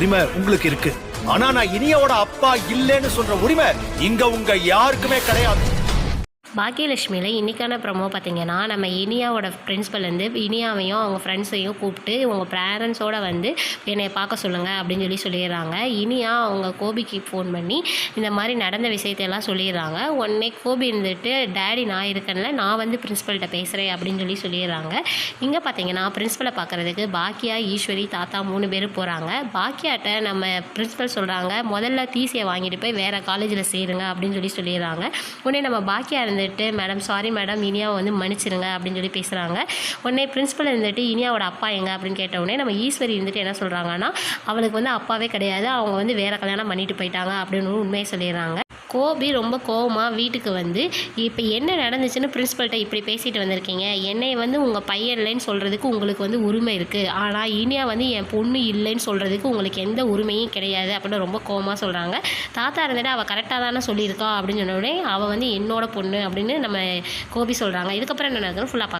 உரிமை உங்களுக்கு இருக்கு. ஆனா நான் இனியோட அப்பா இல்லைன்னு சொல்ற உரிமை இங்க உங்க யாருக்குமே கிடையாது. பாக்கியலட்சுமியில் இன்றைக்கான ப்ரொமோ பார்த்தீங்கன்னா நம்ம இனியாவோட பிரின்ஸ்பல்லேருந்து இனியாவையும் அவங்க ஃப்ரெண்ட்ஸையும் கூப்பிட்டு உங்கள் பேரண்ட்ஸோடு வந்து என்னை பார்க்க சொல்லுங்கள் அப்படின்னு சொல்லி சொல்லிடுறாங்க. இனியா அவங்க கோபிக்கு ஃபோன் பண்ணி இந்த மாதிரி நடந்த விஷயத்தையெல்லாம் சொல்லிடுறாங்க. உடனே கோபி இருந்துட்டு டேடி நான் இருக்கேன்ல நான் வந்து பிரின்ஸ்பல்கிட்ட பேசுகிறேன் அப்படின்னு சொல்லி சொல்லிடுறாங்க. இங்கே பார்த்தீங்கன்னா பிரின்ஸ்பலை பார்க்குறதுக்கு பாக்கியா ஈஸ்வரி தாத்தா மூணு பேர் போகிறாங்க பாக்கியாட்ட நம்ம பிரின்ஸ்பல் சொல்கிறாங்க முதல்ல டிசியை வாங்கிட்டு போய் வேறு காலேஜில் சேருங்க அப்படின்னு சொல்லி சொல்லிடுறாங்க. உடனே நம்ம பாக்கியா இருந்துட்டு மேடம் சாரி மேடம் இனியாவை வந்து மன்னிச்சிருங்க அப்படின்னு சொல்லி பேசுகிறாங்க உடனே பிரின்ஸிபல் இருந்துட்டு இனியாவோட அப்பா எங்க? அப்படின்னு கேட்ட உடனே நம்ம ஈஸ்வரி இருந்துட்டு என்ன சொல்கிறாங்கன்னா அவளுக்கு வந்து அப்பாவே கிடையாது. அவங்க வந்து வேற கல்யாணம் பண்ணிட்டு போயிட்டாங்க அப்படின்னு உண்மையை சொல்லிடுறாங்க. கோபி ரொம்ப கோவமாக வீட்டுக்கு வந்து இப்போ என்ன நடந்துச்சுன்னு பிரின்ஸிபல்கிட்ட இப்படி பேசிட்டு வந்திருக்கீங்க? என்னை வந்து உங்கள் பையன் இல்லைன்னு சொல்கிறதுக்கு உங்களுக்கு வந்து உரிமை இருக்குது ஆனால் இனியா வந்து என் பொண்ணு இல்லைன்னு சொல்கிறதுக்கு உங்களுக்கு எந்த உரிமையும் கிடையாது அப்படின்னு ரொம்ப கோவமாக சொல்கிறாங்க தாத்தா இருந்துட்டு அவள் கரெக்டாக தானே சொல்லியிருக்கா? அப்படின்னு சொன்ன உடனே அவள் வந்து என்னோட பொண்ணு அப்படின்னு நம்ம கோபி சொல்கிறாங்க இதுக்கப்புறம் என்ன நடக்குதுன்னு ஃபுல்லாக